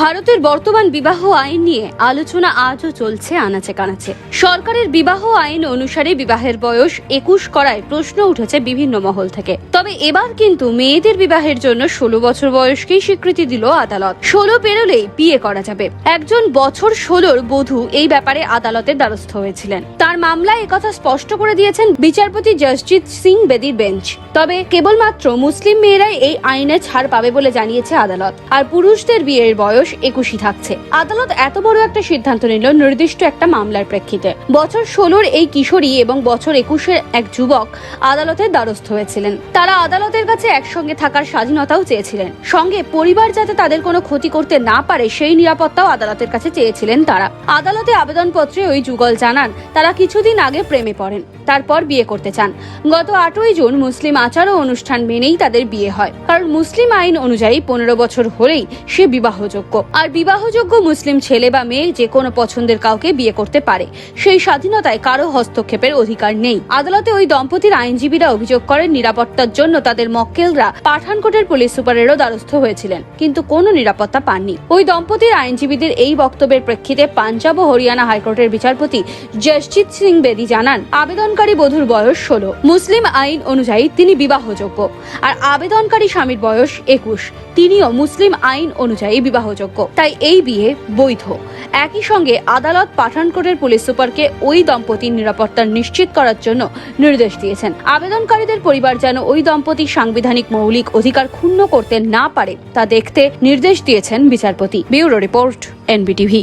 ভারতের বর্তমান বিবাহ আইন নিয়ে আলোচনা আজও চলছে আনাচে কানাচে। সরকারের বিবাহ আইন অনুসারে বিবাহের বয়স একুশ করায় প্রশ্ন উঠেছে বিভিন্ন মহল থেকে। তবে এবার কিন্তু মেয়েদের বিবাহের জন্য ষোলো বছর বয়সকেই স্বীকৃতি দিল আদালত। ষোলো পেরোলেই বিয়ে করা যাবে। একজন বছর ষোলোর বধূ এই ব্যাপারে আদালতের দ্বারস্থ হয়েছিলেন। তার মামলায় একথা স্পষ্ট করে দিয়েছেন বিচারপতি জসজিৎ সিং বেদির বেঞ্চ। তবে কেবলমাত্র মুসলিম মেয়েরাই এই আইনে ছাড় পাবে বলে জানিয়েছে আদালত। আর পুরুষদের বিয়ের বয়স একুশই থাকছে। আদালত এত বড় একটা সিদ্ধান্ত নিল নির্দিষ্ট একটা মামলার প্রেক্ষিতে। বছর ষোলোর এই কিশোরী এবং বছর একুশের এক যুবক আদালতের দ্বারস্থ হয়েছিলেন। তারা আদালতের কাছে একসঙ্গে থাকার স্বাধীনতাও চেয়েছিলেন। সঙ্গে পরিবার যাতে তাদের কোনো ক্ষতি করতে না পারে, সেই নিরাপত্তাও আদালতের কাছে চেয়েছিলেন তারা। আদালতে আবেদনপত্রে ওই যুগল জানান, তারা কিছুদিন আগে প্রেমে পড়েন, তারপর বিয়ে করতে চান। গত আটই জুন মুসলিম আচার ও অনুষ্ঠান মেনেই তাদের বিয়ে হয়। কারণ মুসলিম আইন অনুযায়ী পনেরো বছর হলেই সে বিবাহযোগ্য। আর বিবাহযোগ্য মুসলিম ছেলে বা মেয়ে যে কোনো পছন্দের কাউকে বিয়ে করতে পারে। সেই স্বাধীনতায় কারও হস্তক্ষেপের অধিকার নেই। আদালতে ওই দম্পতির আইনজীবীরা অভিযোগ করেন, নিরাপত্তার জন্য তাদের মক্কেলরা পাঠানকোটের পুলিশ সুপারেরও দ্বারস্থ হয়েছিলেন, কিন্তু কোনো নিরাপত্তা পাননি। ওই দম্পতির আইনজীবীদের এই বক্তব্যের প্রেক্ষিতে পাঞ্জাব ও হরিয়ানা হাইকোর্টের বিচারপতি জসজিৎ সিং বেদি জানান, আবেদনকারী বধূর বয়স ষোলো। মুসলিম আইন অনুযায়ী তিনি বিবাহযোগ্য। আর আবেদনকারী স্বামীর বয়স একুশ। তিনিও মুসলিম আইন অনুযায়ী বিবাহযোগ্য। তাই এই বিয়ে বৈধ। একই সঙ্গে আদালত পাঠানকোটের পুলিশ সুপারকে ওই দম্পতির নিরাপত্তা নিশ্চিত করার জন্য নির্দেশ দিয়েছেন। আবেদনকারীদের পরিবার যেন ওই দম্পতির সাংবিধানিক মৌলিক অধিকার ক্ষুণ্ণ করতে না পারে, তা দেখতে নির্দেশ দিয়েছেন বিচারপতি। Bureau report, NBTV.